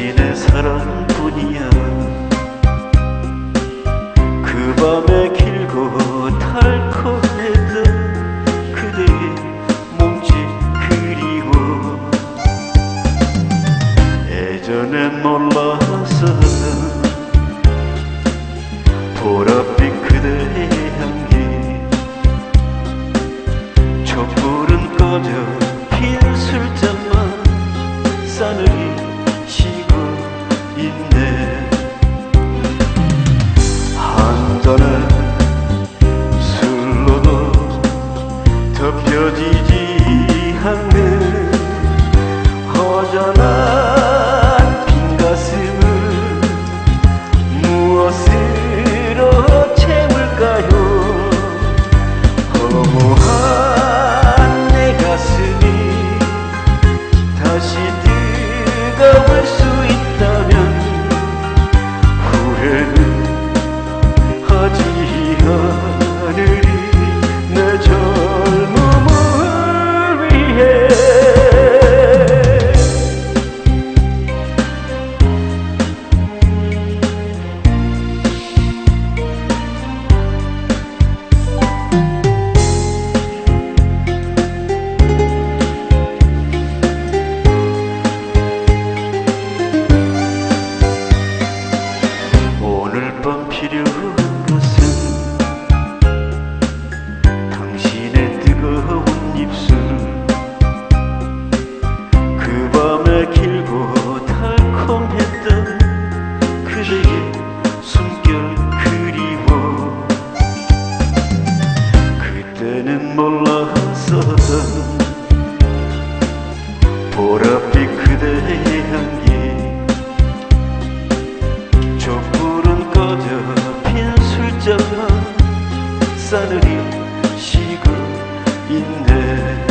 당신의 사랑뿐이야. 그 밤에 길고 달콤했던 그대의 몸짓 그리워. 예전엔 몰라서 보랏빛 그대의 향기. 촛불은 꺼져 피었을 때만 싸늘히 몰랐었던 보랏빛 그대의 향기. 촛불은 꺼져 핀 술잔만 싸늘히 쉬고 있네.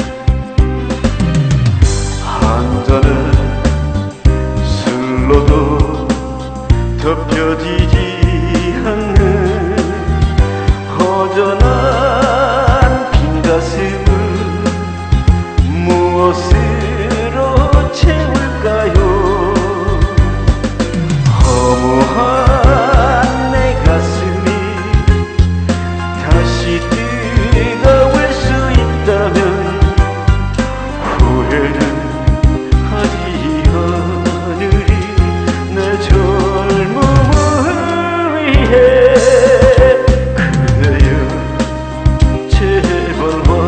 한 잔의 술로도 덮여 বলবো